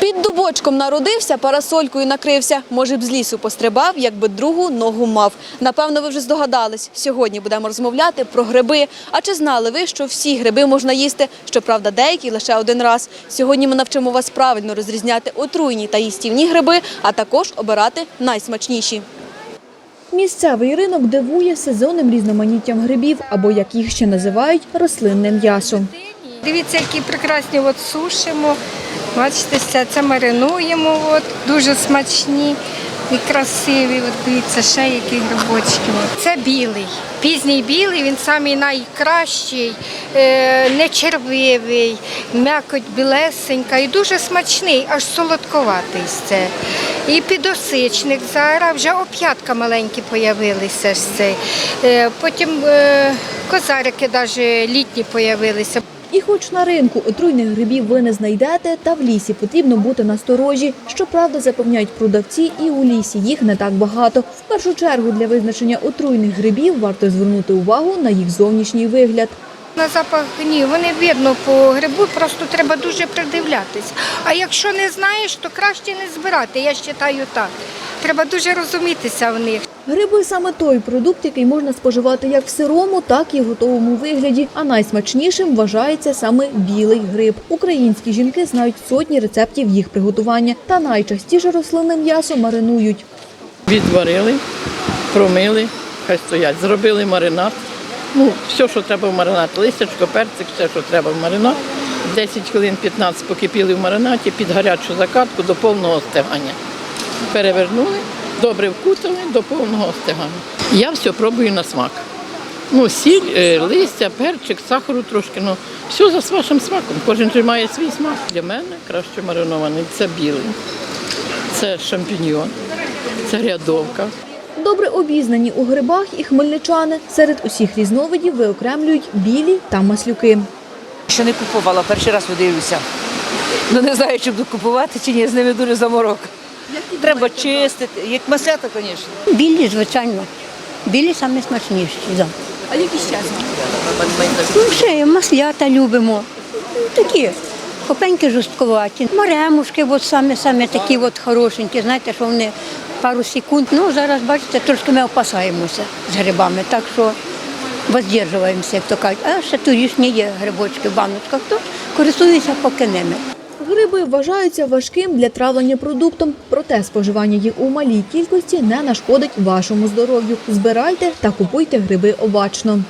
Під дубочком народився, парасолькою накрився. Може б з лісу пострибав, якби другу ногу мав. Напевно, ви вже здогадались. Сьогодні будемо розмовляти про гриби. А чи знали ви, що всі гриби можна їсти? Щоправда, деякі лише один раз. Сьогодні ми навчимо вас правильно розрізняти отруйні та їстівні гриби, а також обирати найсмачніші. Місцевий ринок дивує сезонним різноманіттям грибів, або як їх ще називають, рослинне м'ясо. Дивіться, які прекрасні от сушимо. Бачите, це, маринуємо, от, дуже смачні і красиві. От дивіться, ще які грибочки. Це білий. Пізній білий, він самий найкращий, е, не червивий, м'якоть білесенька і дуже смачний, аж солодковатий це. І підосичник зараз вже оп'ятка маленькі цей. Е, потім е, козарики навіть літні появилися. І хоч на ринку отруйних грибів ви не знайдете, та в лісі потрібно бути насторожі. Щоправда, запевняють продавці, і у лісі їх не так багато. В першу чергу для визначення отруйних грибів варто звернути увагу на їх зовнішній вигляд. На запах ні, вони видно по грибу, просто треба дуже придивлятись. А якщо не знаєш, то краще не збирати. Я вважаю так. Треба дуже розумітися в них. Гриби саме той продукт, який можна споживати як в сирому, так і в готовому вигляді. А найсмачнішим вважається саме білий гриб. Українські жінки знають сотні рецептів їх приготування, та найчастіше рослинне м'ясо маринують. Відварили, промили, хай стоять. Зробили маринад. Ну, все, що треба в маринад, листячко, перцик, все, що треба в маринад. 10 хвилин 15 покипіли в маринаді під гарячу закатку до повного остигання. Перевернули, добре вкутали до повного остигання. Я все пробую на смак. Ну, сіль, е, листя, перчик, сахару трошки. Ну, все за вашим смаком. Кожен же має свій смак. Для мене краще маринований. Це білий, це шампіньйон, це рядовка. Добре обізнані у грибах і хмельничани. Серед усіх різновидів виокремлюють білі та маслюки. Ще не купувала, перший раз подивлюся. Ну не знаю, чи буду купувати чи ні, з ними дуже заморок. Треба чистити, як маслята, звісно. Білі, звичайно. Білі самі смачніші. Да. А які ще Ну, ще маслята любимо. Такі хопенькі жорстковаті. Маремушки, от самі, самі такі от хорошенькі, знаєте, що вони пару секунд. Ну, зараз, бачите, трошки ми опасаємося з грибами, так що воздержуємося, як то кажуть. А ще торішні є грибочки в баночках, то користуюся поки ними. Гриби вважаються важким для травлення продуктом, проте споживання їх у малій кількості не нашкодить вашому здоров'ю. Збирайте та купуйте гриби обачно.